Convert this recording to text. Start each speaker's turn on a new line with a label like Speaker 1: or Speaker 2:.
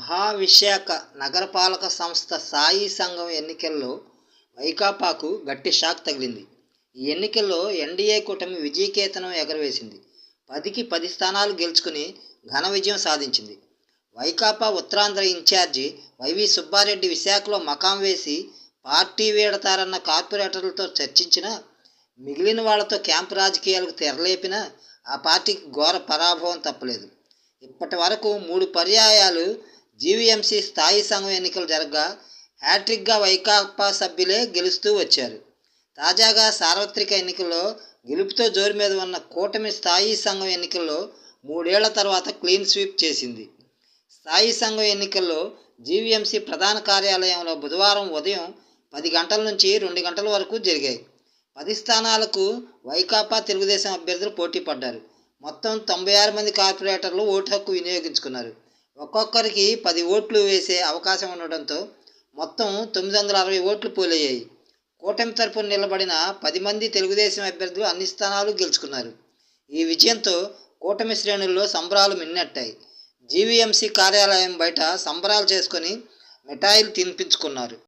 Speaker 1: మహావిశాఖ నగరపాలక సంస్థ స్థాయి సంఘం ఎన్నికల్లో వైకాపాకు గట్టి షాక్ తగిలింది. ఈ ఎన్నికల్లో ఎన్డీఏ కూటమి విజయకేతనం ఎగరవేసింది. పదికి పది స్థానాలు గెలుచుకుని ఘన విజయం సాధించింది. Vaikapa Uttarandhra incharge Y V Subbareddy విశాఖలో మకాం వేసి పార్టీ వీడతారన్న కార్పొరేటర్లతో చర్చించిన మిగిలిన వాళ్ళతో క్యాంపు రాజకీయాలకు తెరలేపిన ఆ పార్టీకి ఘోర పరాభవం తప్పలేదు. ఇప్పటి వరకు మూడు పర్యాయాలు జీవీఎంసీ స్థాయి సంఘం ఎన్నికలు జరగగా హ్యాట్రిక్గా వైకాపా సభ్యులే గెలుస్తూ వచ్చారు. తాజాగా సార్వత్రిక ఎన్నికల్లో గెలుపుతో జోరు మీద ఉన్న కూటమి స్థాయి సంఘం ఎన్నికల్లో మూడేళ్ళ తర్వాత క్లీన్ స్వీప్ చేసింది. స్థాయి సంఘం ఎన్నికల్లో జీవీఎంసీ ప్రధాన కార్యాలయంలో బుధవారం ఉదయం పది గంటల నుంచి రెండు గంటల వరకు జరిగాయి. పది స్థానాలకు వైకాపా తెలుగుదేశం అభ్యర్థులు పోటీ పడ్డారు. మొత్తం తొంభై ఆరు మంది కార్పొరేటర్లు ఓటు హక్కు వినియోగించుకున్నారు. ఒక్కొక్కరికి పది ఓట్లు వేసే అవకాశం ఉండడంతో మొత్తం తొమ్మిది వందల అరవై ఓట్లు పోలయ్యాయి. కూటమి తరపున నిలబడిన పది మంది తెలుగుదేశం అభ్యర్థులు అన్ని స్థానాలు గెలుచుకున్నారు. ఈ విజయంతో కూటమి శ్రేణుల్లో సంబరాలు మిన్నట్టాయి. జీవీఎంసీ కార్యాలయం బయట సంబరాలు చేసుకొని మిఠాయిలు తినిపించుకున్నారు.